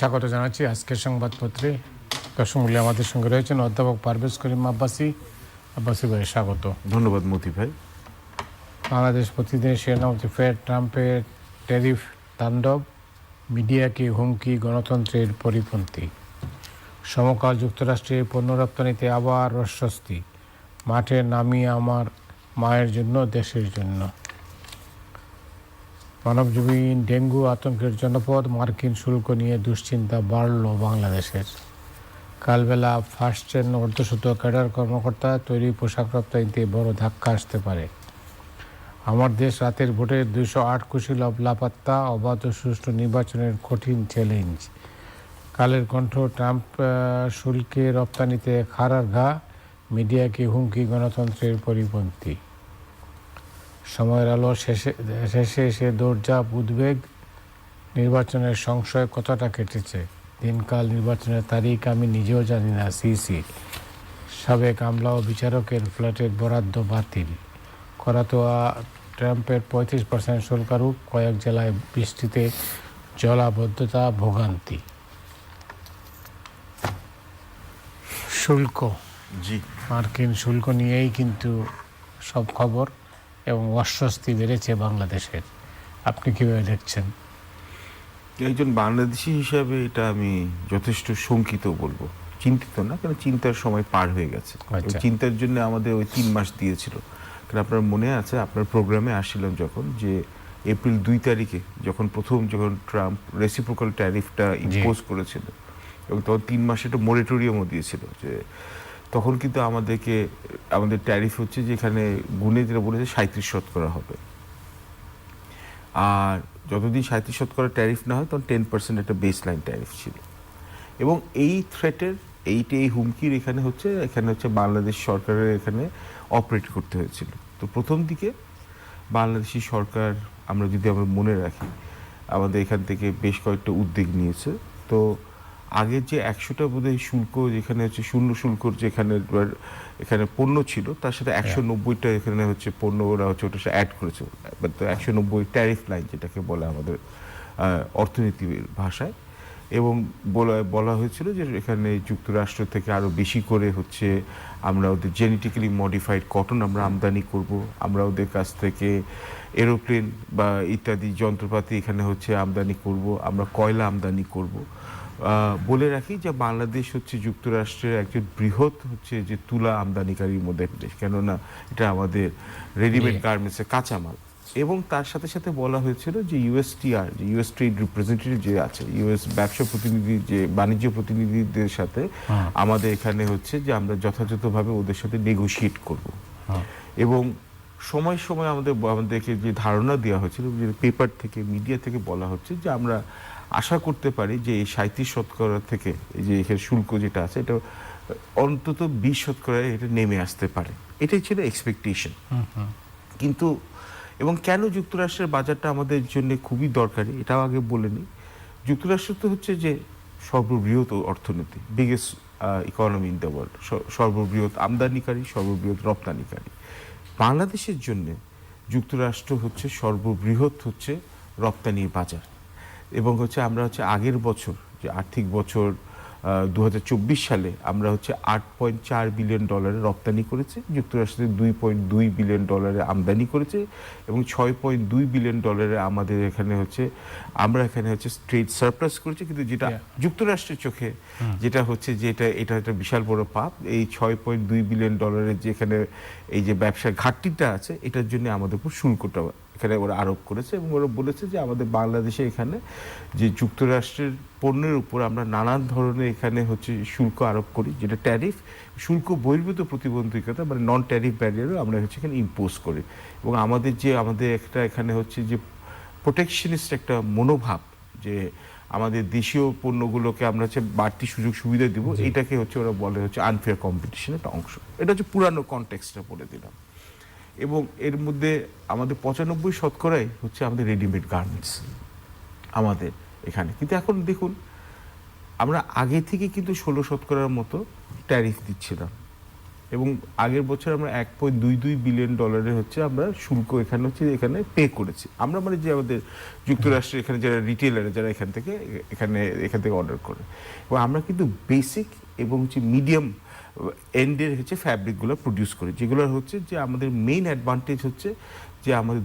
স্বাগত জানাচ্ছি। আজকের সংবাদপত্রে দর্শক মূল্যে আমাদের সঙ্গে রয়েছেন অধ্যাপক পারভেজ করিম আব্বাসি। আব্বাসি ভাই স্বাগত। ধন্যবাদ মতি ভাই। বাংলাদেশ প্রতিদিন শিরোনামতি ফের ট্রাম্পের ট্যারিফ তাণ্ডব মিডিয়াকে হুমকি গণতন্ত্রের পরিপন্থী। সমকাল যুক্তরাষ্ট্রের পণ্য রপ্তানিতে আবার অস্বস্তি মাঠে নামিয়ে আমার মায়ের জন্য দেশের জন্য। মানবজীবীন ডেঙ্গু আতঙ্কের জনপদ মার্কিন শুল্ক নিয়ে দুশ্চিন্তা বাড়ল বাংলাদেশের। কালবেলা ফার্স্ট ট্রেন অর্ধশত ক্যাডার কর্মকর্তা তৈরি পোশাক রপ্তানিতে বড় ধাক্কা আসতে পারে। আমার দেশ রাতের ভোটে দুইশো আট কুশীল লাপাত্তা, অবাধ সুষ্ঠু নির্বাচনের কঠিন চ্যালেঞ্জ। কালের কণ্ঠ ট্রাম্প শুল্কে রপ্তানিতে খারার ঘা, মিডিয়াকে হুমকি গণতন্ত্রের পরিপন্থী। সময়ের আলো শেষে শেষে এসে দৌড়ঝাঁপ উদ্বেগ নির্বাচনের সংশয় কতটা কেটেছে? দিনকাল নির্বাচনের তারিখ আমি নিজেও জানি না সিসি সাবেক আমলা ও বিচারকের ফ্ল্যাটের বরাদ্দ বাতিল। করাতোয়া ট্রাম্পের পঁয়ত্রিশ পার্সেন্ট শুল্কারূপ কয়েক জেলায় বৃষ্টিতে জলাবদ্ধতা ভোগান্তি। শুল্ক। জি। মার্কিন শুল্ক নিয়েই কিন্তু সব খবর। এবং অস্বস্তি বেড়েছে বাংলাদেশের। আপনি কীভাবে দেখছেন? একজন বাংলাদেশি হিসাবে এটা আমি যথেষ্ট শঙ্কিত বলব। চিন্তিত না কারণ চিন্তার সময় পার হয়ে গেছে। আচ্ছা। চিন্তার জন্য আমাদের ওই তিন মাস দিয়েছিল। কারণ আপনার মনে আছে আপনার প্রোগ্রামে আসছিলাম যখন যে এপ্রিল দুই তারিখে যখন প্রথম যখন ট্রাম্প রেসিপ্রোকাল ট্যারিফটা ইম্পোজ করেছিল এবং তখন তিন মাসে একটা মোরেটোরিয়ামও দিয়েছিল যে তখন কিন্তু আমাদেরকে, আমাদের ট্যারিফ হচ্ছে যেখানে গুণে যেটা বলেছে সাঁত্রিশ শতকরা হবে। আর যতদিন সাঁত্রিশ শতকরা ট্যারিফ না হয়, তখন টেন পার্সেন্ট একটা বেস লাইন ট্যারিফ ছিল। এবং এই থ্রেটের এইটা এই হুমকির এখানে হচ্ছে এখানে হচ্ছে বাংলাদেশ সরকারের এখানে অপারেট করতে হয়েছিল। তো প্রথম দিকে বাংলাদেশি সরকার, আমরা যদি আমরা মনে রাখি, আমাদের এখান থেকে বেশ কয়েকটা উদ্যোগ নিয়েছে। তো আগের যে একশোটা বোধহয় শুল্ক যেখানে হচ্ছে শূন্য শুল্কর যেখানে এখানে পণ্য ছিল তার সাথে একশো নব্বইটা এখানে হচ্ছে পণ্য ওরা হচ্ছে ওটা অ্যাড করেছে। তো একশো নব্বই ট্যারিফ লাইন যেটাকে বলে আমাদের অর্থনীতির ভাষায়। এবং বলা বলা হয়েছিল যে এখানে যুক্তরাষ্ট্র থেকে আরও বেশি করে হচ্ছে আমরা ওদের জেনেটিক্যালি মডিফাইড কটন আমরা আমদানি করব আমরা ওদের কাছ থেকে এরোপ্লেন বা ইত্যাদি যন্ত্রপাতি এখানে হচ্ছে আমদানি করব আমরা কয়লা আমদানি করব। বলে রাখি যে বাংলাদেশ হচ্ছে যুক্তরাষ্ট্রের একজন বৃহৎ হচ্ছে যে তুলা আমদানিকারীর মধ্যে একটা দেশ কেননা এটা আমাদের রেডিমেড। গার্মেন্টসের কাঁচামাল এবং তার সাথে সাথে বলা হয়েছিল যে ইউএসটিআর যে ইউএস ট্রেড রিপ্রেজেন্টেটিভ যে আছে ইউএস ব্যবসা প্রতিনিধি যে বাণিজ্য প্রতিনিধিদের সাথে হ্যাঁ। আমাদের এখানে হচ্ছে যে আমরা যথাযথভাবে ওদের সাথে নেগোশিয়েট করব হ্যাঁ। এবং সময় সময় আমাদের আমাদেরকে যে ধারণা দেওয়া হয়েছিল যে পেপার থেকে মিডিয়া থেকে বলা হচ্ছে যে আমরা আশা করতে পারি যে এই সাঁত্রিশ শতকরা থেকে এই যে এখানে শুল্ক যেটা আছে এটা অন্তত বিশ শতকরায় এটা নেমে আসতে পারে। এটাই ছিল এক্সপেকটেশন কিন্তু এবং কেন যুক্তরাষ্ট্রের বাজারটা আমাদের জন্য খুবই দরকারি এটাও আগে বলে নিই। যুক্তরাষ্ট্র তো হচ্ছে যে সর্ববৃহৎ অর্থনীতি biggest economy in the world সর্ববৃহৎ আমদানিকারী সর্ববৃহৎ রপ্তানিকারী। বাংলাদেশের জন্য যুক্তরাষ্ট্র হচ্ছে সর্ববৃহৎ হচ্ছে রপ্তানির বাজার। এবং হচ্ছে আমরা হচ্ছে আগের বছর যে আর্থিক বছর দু হাজার চব্বিশ সালে আমরা হচ্ছে আট পয়েন্ট চার বিলিয়ন ডলারের রপ্তানি করেছি যুক্তরাষ্ট্রে দুই পয়েন্ট দুই বিলিয়ন ডলারের আমদানি করেছে এবং ছয় পয়েন্ট দুই বিলিয়ন ডলারের আমাদের এখানে হচ্ছে আমরা এখানে হচ্ছে ট্রেড সারপ্লাস করেছি। কিন্তু যেটা যুক্তরাষ্ট্রের চোখে যেটা হচ্ছে যে এটা এটা একটা বিশাল বড় পাপ। এই ছয় পয়েন্ট দুই বিলিয়ন ডলারের যেখানে এই যে ব্যবসার ঘাটতিটা আছে এটার জন্য আমাদের উপর শুল্কটা এখানে ওরা আরোপ করেছে এবং ওরা বলেছে যে আমাদের বাংলাদেশে এখানে যে যুক্তরাষ্ট্রের পণ্যের উপর আমরা নানান ধরনের এখানে হচ্ছে শুল্ক আরোপ করি যেটা ট্যারিফ শুল্ক বহির্ভূত প্রতিবন্ধকতা মানে নন ট্যারিফ ব্যারিয়ারও আমরা হচ্ছে এখানে ইম্পোজ করি। এবং আমাদের যে আমাদের একটা এখানে হচ্ছে যে প্রোটেকশনিস্ট একটা মনোভাব যে আমাদের দেশীয় পণ্যগুলোকে আমরা হচ্ছে বাড়তি সুযোগ সুবিধা দিব এটাকে হচ্ছে ওরা বলে হচ্ছে আনফেয়ার কম্পিটিশনের একটা অংশ। এটা হচ্ছে পুরানো কনটেক্সটটা বলে দিলাম। এবং এর মধ্যে আমাদের পঁচানব্বই শতকরাই হচ্ছে আমাদের রেডিমেড গার্মেন্টস আমাদের এখানে। কিন্তু এখন দেখুন, আমরা আগে থেকে কিন্তু ষোলো শতকরার মতো ট্যারিফ দিচ্ছিলাম। এবং আগের বছর আমরা এক পয়েন্ট দুই দুই বিলিয়ন ডলারের হচ্ছে আমরা শুল্ক এখানে হচ্ছে এখানে পে করেছি। আমরা মানে যে আমাদের যুক্তরাষ্ট্রের এখানে যারা রিটেলার যারা এখান থেকে, এখানে, এখান থেকে অর্ডার করে। এবং আমরা কিন্তু বেসিক এবং হচ্ছে মিডিয়াম এন্ডের হচ্ছে ফ্যাব্রিকগুলো প্রডিউস করে। যেগুলো হচ্ছে যে আমাদের মেইন অ্যাডভান্টেজ হচ্ছে যে আমাদের